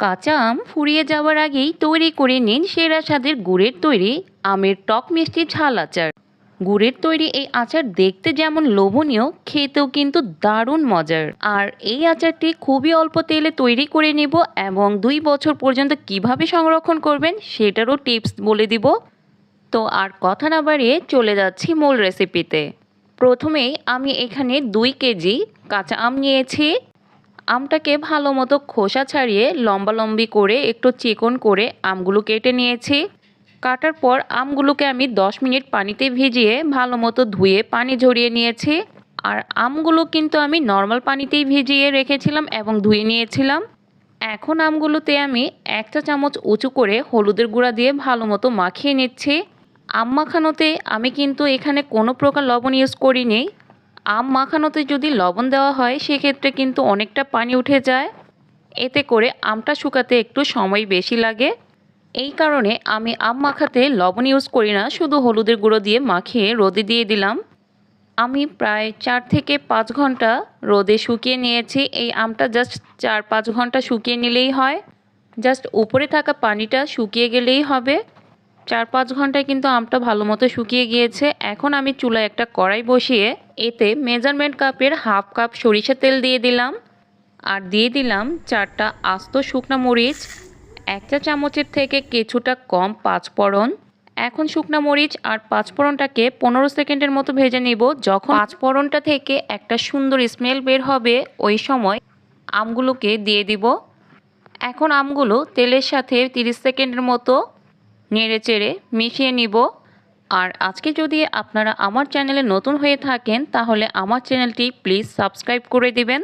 কাঁচা আম ফুরিয়ে যাওয়ার আগেই তৈরি করে নিন সেরা স্বাদের গুড়ের তৈরি আমের টক মিষ্টি ঝাল আচার। গুড়ের তৈরি এই আচার দেখতে যেমন লোভনীয়, খেতেও কিন্তু দারুণ মজার। আর এই আচারটি খুবই অল্প তেলে তৈরি করে নেব এবং দুই বছর পর্যন্ত কীভাবে সংরক্ষণ করবেন সেটারও টিপস বলে দিব। তো আর কথা না বাড়িয়ে চলে যাচ্ছি মূল রেসিপিতে প্রথমেই আমি এখানে দুই কেজি কাঁচা আম নিয়েছি। আমটাকে ভালো মতো খোসা ছাড়িয়ে লম্বা লম্বি করে একটু চিকন করে আমগুলো কেটে নিয়েছি। কাটার পর আমগুলোকে আমি 10 মিনিট পানিতে ভিজিয়ে ভালো মতো ধুয়ে পানি ঝরিয়ে নিয়েছি। আর আমগুলো কিন্তু আমি নর্মাল পানিতেই ভিজিয়ে রেখেছিলাম এবং ধুয়ে নিয়েছিলাম। এখন আমগুলোতে আমি এক চা চামচ উঁচু করে হলুদের গুঁড়া দিয়ে ভালো মতো মাখিয়ে নিচ্ছি। আম মাখানোতে আমি কিন্তু এখানে কোনো প্রকার লবণ ইউজ করিনি। আম মাখানোতে যদি লবণ দেওয়া হয়, সেক্ষেত্রে কিন্তু অনেকটা পানি উঠে যায়। এতে করে আমটা শুকাতে একটু সময় বেশি লাগে। এই কারণে আমি আম মাখাতে লবণ ইউজ করি না, শুধু হলুদের গুঁড়ো দিয়ে মাখিয়ে রোদে দিয়ে দিলাম। আমি প্রায় চার থেকে পাঁচ ঘণ্টা রোদে শুকিয়ে নিয়েছি। এই আমটা জাস্ট চার পাঁচ ঘণ্টা শুকিয়ে নিলেই হয়। জাস্ট উপরে থাকা পানিটা শুকিয়ে গেলেই হবে। চার পাঁচ ঘন্টায় কিন্তু আমটা ভালো মতো শুকিয়ে গিয়েছে। এখন আমি চুলায় একটা কড়াই বসিয়ে এতে মেজারমেন্ট কাপের হাফ কাপ সরিষা তেল দিয়ে দিলাম আর দিয়ে দিলাম চারটা আস্ত শুকনো মরিচ, এক চা চামচের থেকে কিছুটা কম পাঁচফোড়ন। এখন শুকনো মরিচ আর পাঁচফোড়নটাকে পনেরো সেকেন্ডের মতো ভেজে নিব। যখন পাঁচফোড়নটা থেকে একটা সুন্দর স্মেল বের হবে, ওই সময় আমগুলোকে দিয়ে দিব। এখন আমগুলো তেলের সাথে 30 সেকেন্ডের মতো নেড়ে চেড়ে মিশিয়ে নিব। আর আজকে যদি আপনারা আমার চ্যানেলে নতুন হয়ে থাকেন, তাহলে আমার চ্যানেলটি প্লিজ সাবস্ক্রাইব করে দিবেন।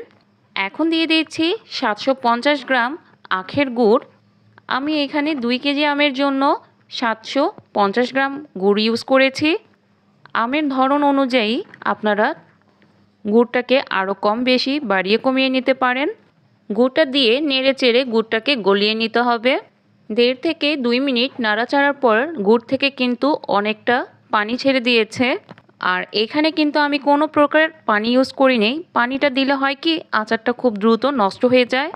এখন দিয়ে দিচ্ছি সাতশো পঞ্চাশ গ্রাম আখের গুড়। আমি এখানে দুই কেজি আমের জন্য সাতশো পঞ্চাশ গ্রাম গুড় ইউজ করেছি। আমের ধরন অনুযায়ী আপনারা গুড়টাকে আরও কম বেশি বাড়িয়ে কমিয়ে নিতে পারেন। গুড়টা দিয়ে নেড়ে চেড়ে গুড়টাকে গলিয়ে নিতে হবে। দেড় থেকে দুই মিনিট নাড়াচাড়ার পর গুড় থেকে কিন্তু অনেকটা পানি ছেড়ে দিয়েছে। আর এখানে কিন্তু আমি কোনো প্রকার পানি ইউজ করি করিনি পানিটা দিলে হয় কি, আচারটা খুব দ্রুত নষ্ট হয়ে যায়।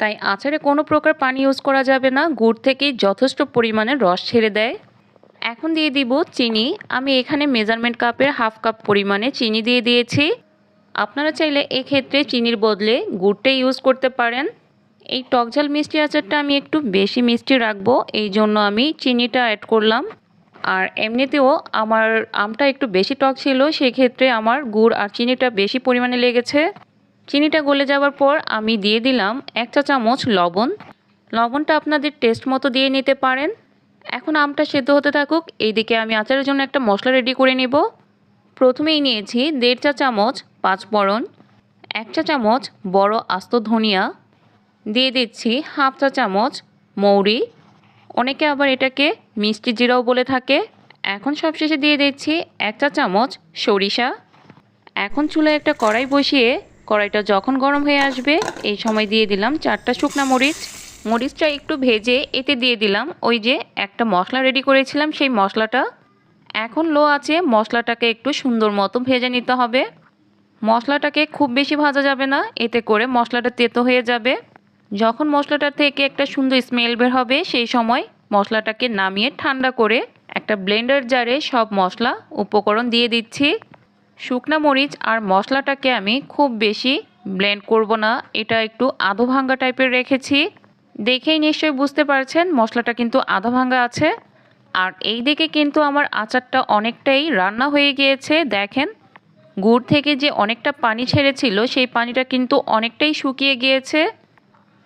তাই আচারে কোনো প্রকার পানি ইউজ করা যাবে না। গুড় থেকেই যথেষ্ট পরিমাণে রস ছেড়ে দেয়। এখন দিয়ে দিব চিনি। আমি এখানে মেজারমেন্ট কাপের হাফ কাপ পরিমাণে চিনি দিয়ে দিয়েছি। আপনারা চাইলে এক্ষেত্রে চিনির বদলে গুড়টা ইউজ করতে পারেন। এই টকঝাল মিষ্টি আচারটা আমি একটু বেশি মিষ্টি রাখব, এই জন্য আমি চিনিটা অ্যাড করলাম। আর এমনিতেও আমার আমটা একটু বেশি টক ছিল, সেক্ষেত্রে আমার গুড় আর চিনিটা বেশি পরিমাণে লেগেছে। চিনিটা গলে যাওয়ার পর আমি দিয়ে দিলাম এক চা চামচ লবণ। লবণটা আপনাদের টেস্ট মতো দিয়ে নিতে পারেন। এখন আমটা সেদ্ধ হতে থাকুক, এইদিকে আমি আচারের জন্য একটা মশলা রেডি করে নেব। প্রথমেই নিয়েছি দেড় চা চামচ পাঁচফোড়ন, এক চা চামচ বড় আস্ত ধনিয়া দিয়ে দিচ্ছি হাফ চা চামচ মৌরি। অনেকে আবার এটাকে মিষ্টি জিরাও বলে থাকে। এখন সবশেষে দিয়ে দিচ্ছি এক চা চামচ সরিষা। এখন চুলায় একটা কড়াই বসিয়ে কড়াইটা যখন গরম হয়ে আসবে, এই সময় দিয়ে দিলাম চারটা শুকনা মরিচ। মরিচটা একটু ভেজে এতে দিয়ে দিলাম ওই যে একটা মশলা রেডি করেছিলাম সেই মশলাটা। এখন লো আছে মশলাটাকে একটু সুন্দর মতো ভেজে নিতে হবে। মশলাটাকে খুব বেশি ভাজা যাবে না, এতে করে মশলাটা তেতো হয়ে যাবে। যখন মশলাটা থেকে একটা সুন্দর স্মেল বের হবে, সেই সময় মশলাটাকে নামিয়ে ঠান্ডা করে একটা ব্লেন্ডার জারে সব মশলা উপকরণ দিয়ে দিচ্ছি। শুকনা মরিচ আর মশলাটাকে আমি খুব বেশি ব্লেন্ড করব না, এটা একটু আধো ভাঙ্গা টাইপের রেখেছি। দেখেই নিশ্চয়ই বুঝতে পারছেন, মশলাটা কিন্তু আধা ভাঙ্গা আছে। আর এই দিকে কিন্তু আমার আচারটা অনেকটাই রান্না হয়ে গিয়েছে, দেখেন। গুড় থেকে যে অনেকটা পানি ছেড়েছিল, সেই পানিটা কিন্তু অনেকটাই শুকিয়ে গিয়েছে।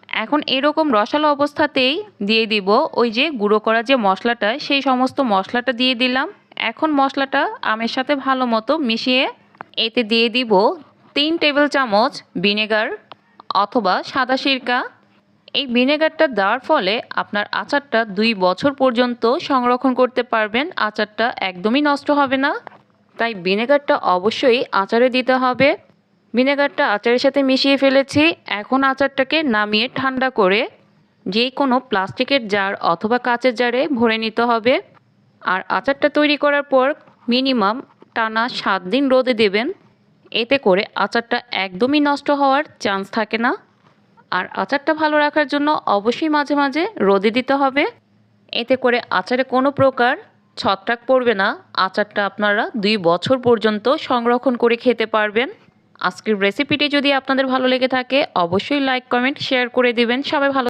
এখন এরকম রসালো অবস্থাতেই দিয়ে দিব ওই যে গুঁড়ো করা যে মশলাটা, সেই সমস্ত মশলাটা দিয়ে দিলাম। এখন মশলাটা আমের সাথে ভালো মতো মিশিয়ে এতে দিয়ে দিব তিন টেবিল চামচ ভিনেগার অথবা সাদা সিরকা। এই ভিনেগারটা দেওয়ার ফলে আপনার আচারটা দুই বছর পর্যন্ত সংরক্ষণ করতে পারবেন, আচারটা একদমই নষ্ট হবে না। তাই ভিনেগারটা অবশ্যই আচারে দিতে হবে। ভিনেগারটা আচারের সাথে মিশিয়ে ফেলেছি। এখন আচারটাকে নামিয়ে ঠান্ডা করে যে কোনো প্লাস্টিকের জার অথবা কাচের জারে ভরে নিতে হবে। আর আচারটা তৈরি করার পর মিনিমাম টানা সাত দিন রোদে দেবেন। এতে করে আচারটা একদমই নষ্ট হওয়ার চান্স থাকে না। আর আচারটা ভালো রাখার জন্য অবশ্যই মাঝে মাঝে রোদে দিতে হবে। এতে করে আচারে কোনো প্রকার ছত্রাক পড়বে না। আচারটা আপনারা দুই বছর পর্যন্ত সংরক্ষণ করে খেতে পারবেন। আজকের রেসিপিটি যদি আপনাদের ভালো লেগে থাকে, অবশ্যই লাইক কমেন্ট শেয়ার করে দিবেন। সবাই ভালো